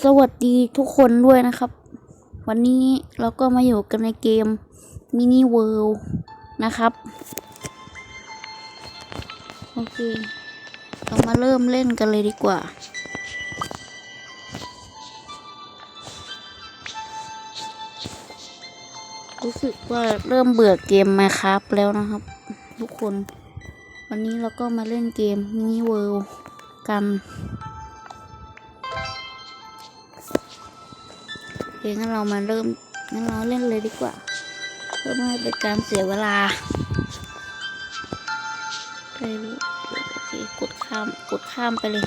สวัสดีทุกคนด้วยนะครับ วันนี้เราก็มาอยู่กันในเกมมินิเวิลด์นะครับ โอเค เรามาเริ่มเล่นกันเลยดีกว่า รู้สึกว่าเริ่มเบื่อเกมมาครับแล้วนะครับ ทุกคน วันนี้เราก็มาเล่นเกมมินิเวิลด์กัน เคงั้นเรามาเริ่มงั้นเราเล่นเลยดีกว่าเพื่อไม่ให้เป็นการเสียเวลาไปรู้โอเคกดข้ามกดข้ามไปเลย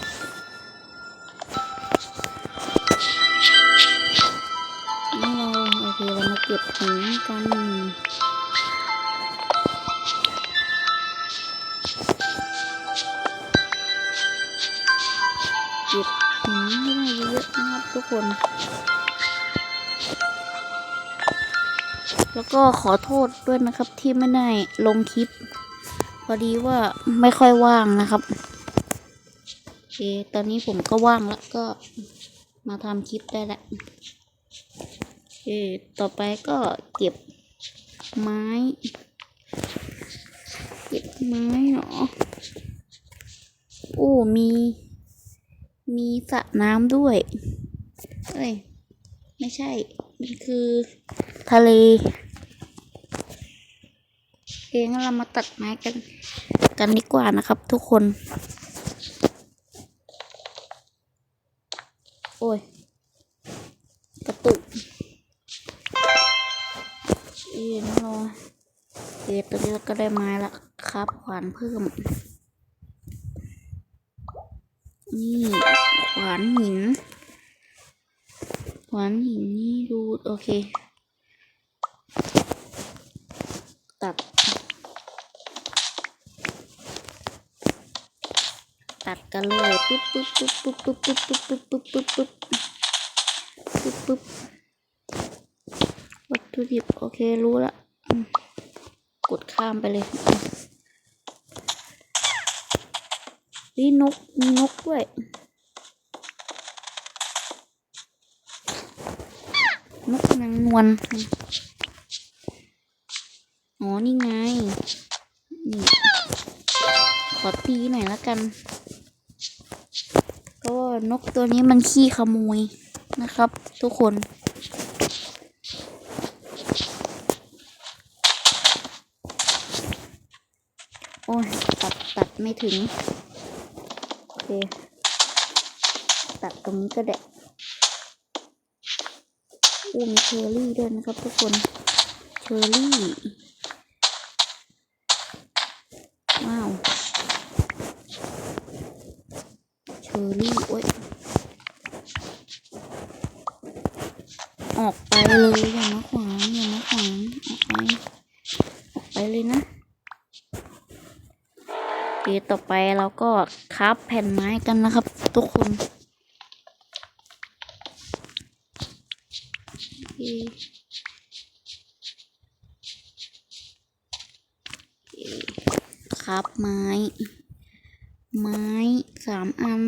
งั้นเราโอเคเรามาเก็บหินกันเก็บหินให้ได้เยอะๆนะครับทุกคน แล้วก็ขอโทษด้วยนะครับที่ไม่ได้ลงคลิป พอดีว่าไม่ค่อยว่างนะครับโอเคตอนนี้ผมก็ว่างแล้วก็มาทำคลิปได้แล้วโอเคต่อไปก็เก็บไม้ เก็บไม้เหรอโอ้มี มีสระน้ำด้วย เอ้ย ไม่ใช่ นคือ ทะเลโอเคงั้นเรามาตัดไม้กัน กันดีกว่านะครับ ทุกคน โอ้ย กระตุกเอ็นรอเดี๋ยวตอนนี้เราก็ได้ไม้ละครับขวานเพิ่ม นี่ ขวานหิน วานหินนี่ดูโอเค ตัด ตัดกันเลยปุ๊บปุ๊บปุ๊บปุ๊บปุ๊บปุ๊บปุ๊บปุ๊บปุ๊บปุ๊บปุ๊บปุ๊บปุ๊บวัตถุดิบโอเครู้ละกดข้ามไปเลยนี่นกมีนกด้วย นกนางนวลอ๋อ นี่ไง นี่ ขอตีหน่อยละกัน ก็นกตัวนี้มันขี้ขโมยนะครับ ทุกคน โอ้ยตัดตัดไม่ถึง โอเค ตัดตรงนี้ก็ได้ อู้มเชอร์รี่ด้วยนะครับทุกคนเชอร์รี่ว้าวเชอร์รี่โอ้ยออกไปเลยอย่ามาขวางอย่ามาขวางออกไปออกไปเลยนะโอเคต่อไปเราก็คราฟแผ่นไม้กันนะครับ ทุกคน โอเครับ ไม้ ไม้สามอัน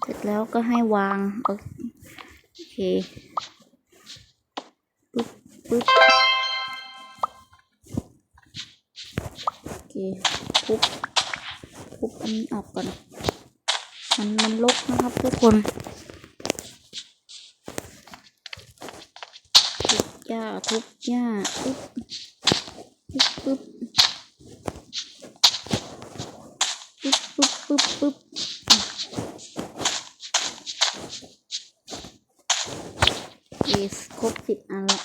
เสร็จแล้วก็ให้วาง โอเคปึ๊บปึ๊บโอเคทุบทุบอันนี้ออกก่อน มันมันลกนะครับทุกคน ทุบ หญ้าทุบหญ้าปึ๊บปึ๊บปึ๊บปึ๊บปึ๊บปึ๊บปึ๊บเยสครบสิบอันละ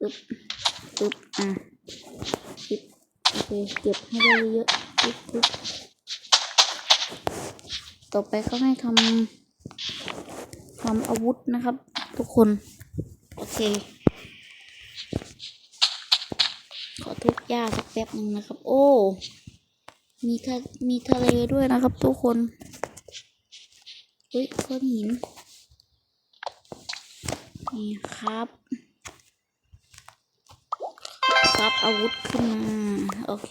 ปึ๊บปึ๊บอะสิบโอเคเก็บให้ได้เยอะปึ๊บปึ๊บต่อไปเขาให้ทำทำอาวุธนะครับ ทุกคน โอเค ขอทุบหญ้าสักแป๊บหนึ่งนะครับ โอ้ มีทะมีทะเลด้วยนะครับ ทุกคนเฮ้ยก้อนหิน นี่ครับ ครับอาวุธขึ้นมา โอเค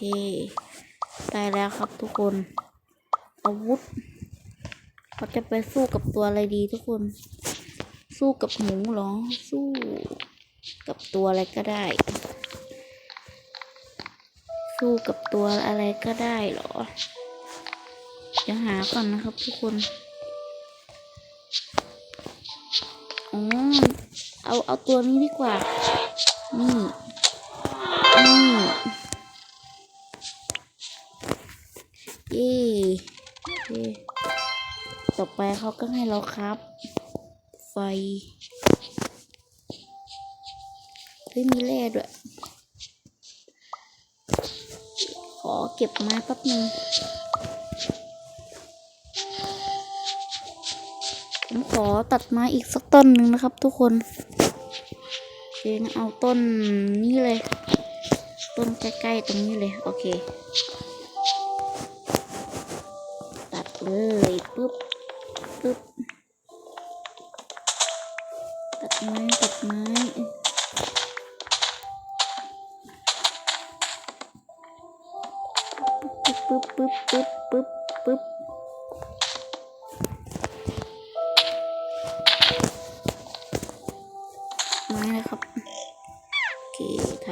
ได้แล้วครับทุกคน อาวุธเขาจะไปสู้กับตัวอะไรดีทุกคน สู้กับหมูเหรอ สู้กับตัวอะไรก็ได้ สู้กับตัวอะไรก็ได้เหรอ เดี๋ยวหาก่อนนะครับทุกคนอ๋อเอาเอาตัวนี้ดีกว่า นี่นี่เย่เย่ต่อไปเขาก็ให้เราครับ ไฟเฮ้ยมีแร่ด้วย อเก็บไม้แป๊บนึงผมขอตัดไม้อีกสักต้นหนึ่งนะครับ ทุกคนเดี๋ยวเอาต้นนี้เลย ต้นใกล้ๆตรงนี้เลย โอเค ตัดเลยปุ๊บ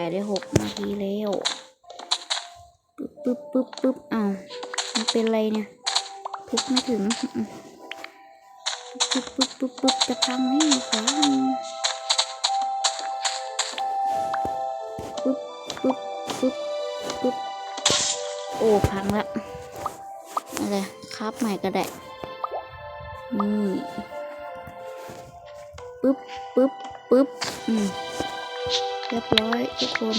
ายได้หกนาทีแล้วปึ๊บปึ๊บปึ๊บปึ๊บอ้าวมันเป็นอะไรเนี่ยพึกไม่ถึงปึ๊บปึ๊บปึ๊บปึ๊บจะพังไหมขอปึ๊บปึ๊บปึ๊บปึ๊บโอ้พังละอะไรครับใหม่ก็ได้นี่ปึ๊บปึ๊บปึ๊บอืม รียบร้อยทุกคน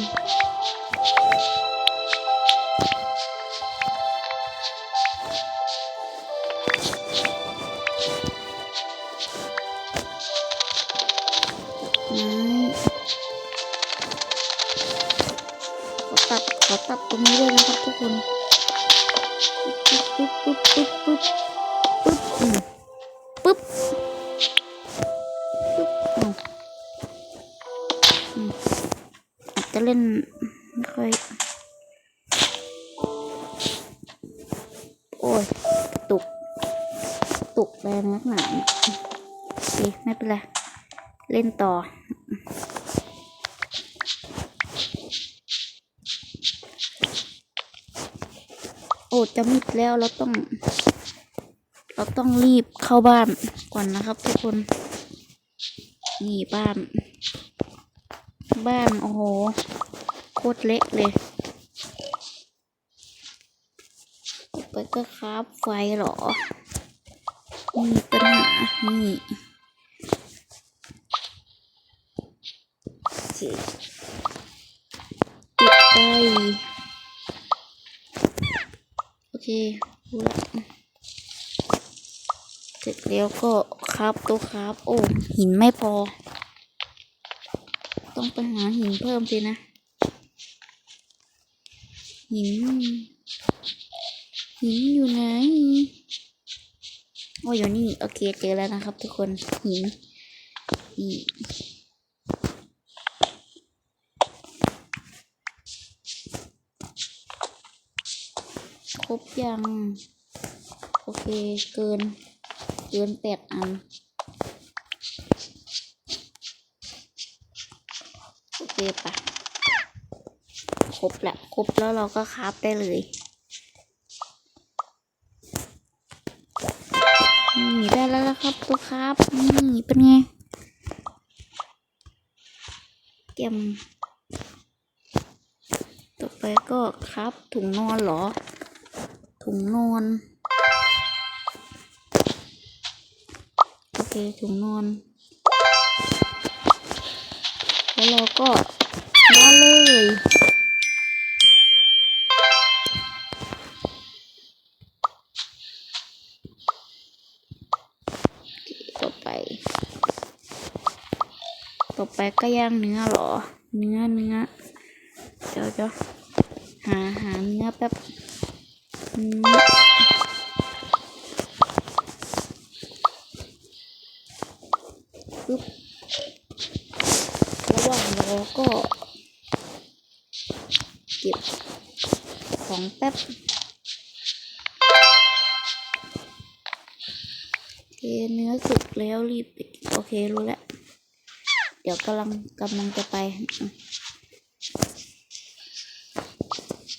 ไม้ขอตัดขอตัดตรงนี้เลยนะครับทุกคนปึ๊บปึ๊บปึ๊บปึ๊บปึ๊บปึ๊บอืมปึ๊บปึ๊บ จะเล่นไม่ค่อยโอ้ยตุก ตุกแรงนักหนาเนี่ยโอเคไม่เป็นไรเล่นต่อโอ้จะมืดแล้วเราต้อง เราต้องรีบเข้าบ้านก่อนนะครับทุกคน นี่บ้าน บ้าน โอ้โห โคตรเละเลยไปก็คราบไฟเหรอนี่ปัญหานี่โอเคปิดไปโอเครู้ละเสร็จแล้วก็ครับตัวครับ โอ้ หินไม่พอ ต้องไปหาหินเพิ่มสินะ หิน หินอยู่ไหน โอ้อยู่นี่ โอเค เจอแล้วนะครับทุกคน หินนี่ครบยัง โอเค เกิน เกินแปดอัน โอเคปะครบละครบแล้วเราก็คราฟได้เลยนี่ได้แล้วละครับตัวครับนี่เป็นไงเก็มต่อไปก็ครับถุงนอนเหรอ ถุงนอนโอเคถุงนอน แล้วเราก็มาเลยต่อไป ต่อไปก็ย่างเนื้อหรอ เนื้อเนื้อเดี๋ยวเดี๋ยวหาหาเนื้อแป๊บอืมปึ๊บ ระหว่าก็เก็บของแป๊บเนื้อสุกแล้วรีบไปโอเครู้แล้ว เดี๋ยวกำลังกำลังจะไปอืม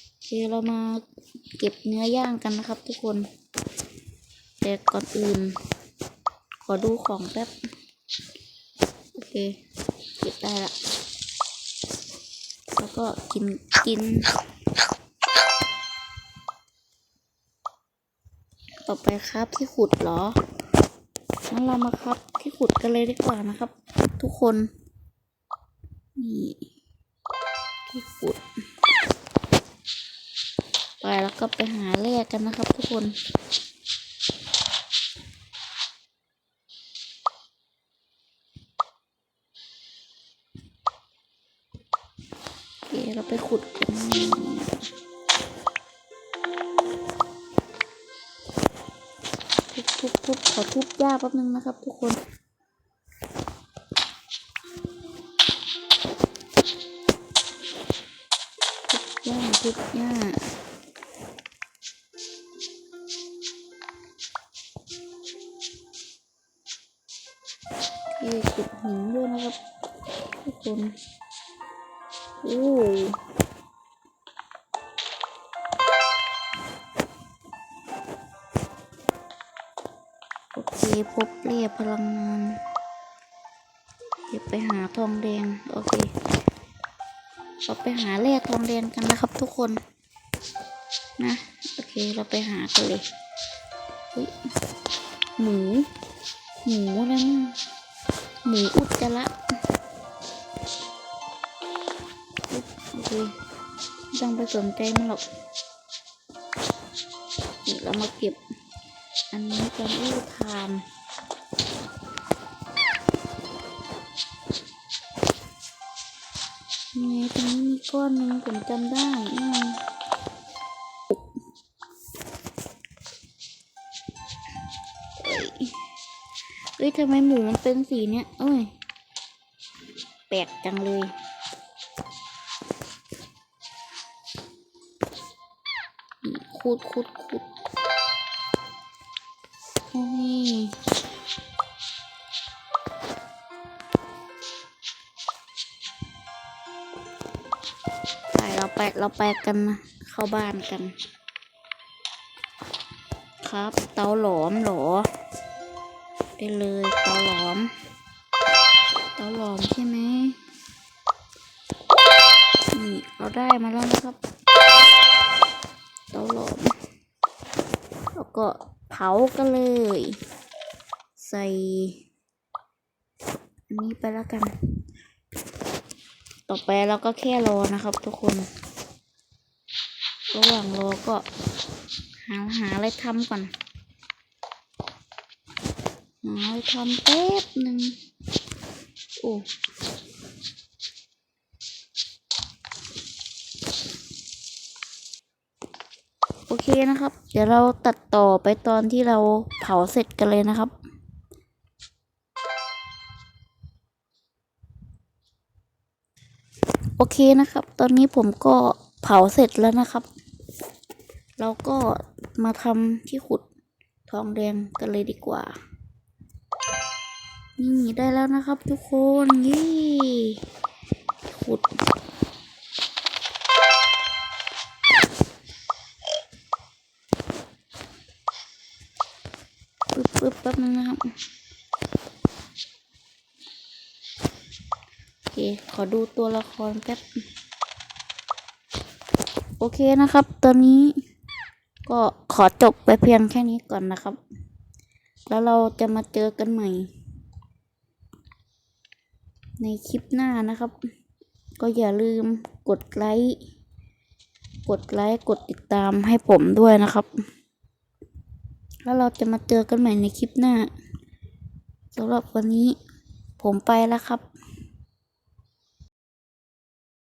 โอเคเรามาเก็บเนื้อย่างกันนะครับทุกคน แต่ก่อนอื่น ขอดูของแป๊บ โอเค เก็บได้ละแล้ว ก็กินกิน ต่อไปครับที่ขุดเหรองั้นเรามาครับที่ขุดกันเลยดีกว่านะครับ ทุกคน นี่ที่ขุด ไปแล้วก็ไปหาแร่กันนะครับ ทุกคน เราไปขุดกันทุบทุบทุบขอทุบหญ้าแป๊บนึงนะครับ ทุกคนทุบหญ้าทุบหญ้าโอเคขุดหินด้วยนะครับ ทุกคน พบเรียพลังงานเดี๋ยวไปหาทองแดง โอเคเราไปหาแร่ทองแดงกันนะครับทุกคน นะ โอเค เราไปหากันเลยเฮ้ยหมู หมูนั่นหมูอุจจาระโอเคต้องไปสนใจมันหรอกนี่เรามาเก็บ อันนี้กันอู้ทานนี่ตรงนี้มีก้อนหนึ่งผมจำได้นี่เอ้ยเอ้ยทำไมหมูมันเป็นสีเนี้ยเอ้ย แปลกจังเลยขุดขุดขุด ไปเราไปเราไปกันนะ เข้าบ้านกัน ครับ เตาหลอมหรอได้เลยเตาหลอม เตาหลอมใช่ไหมนี่เราได้มาแล้วนะครับ เตาหลอมแล้วก็ ผากันเลย ใส่อันนี้ไปแล้วกัน ต่อไปเราก็แค่รอนะครับทุกคน ระหว่างรอก็ หาหาอะไรทำก่อน หาอะไรทำแป๊บหนึ่งโอ้ โอเคนะครับ เดี๋ยวเราตัดต่อไปตอนที่เราเผาเสร็จกันเลยนะครับโอเคนะครับ ตอนนี้ผมก็เผาเสร็จแล้วนะครับ เราก็มาทำที่ขุดทองแดงกันเลยดีกว่า นี่ได้แล้วนะครับทุกคนยี่ขุด ป๊บนึงนะครับ โอเค ขอดูตัวละครแป๊บ โอเคนะครับ ตอนนี้ก็ขอจบไปเพียงแค่นี้ก่อนนะครับ แล้วเราจะมาเจอกันใหม่ ในคลิปหน้านะครับ ก็อย่าลืมกดไลค์ กดไลค์ กดติดตามให้ผมด้วยนะครับ แล้วเราจะมาเจอกันใหม่ในคลิปหน้าสำหรับวันนี้ผมไปแล้วครับ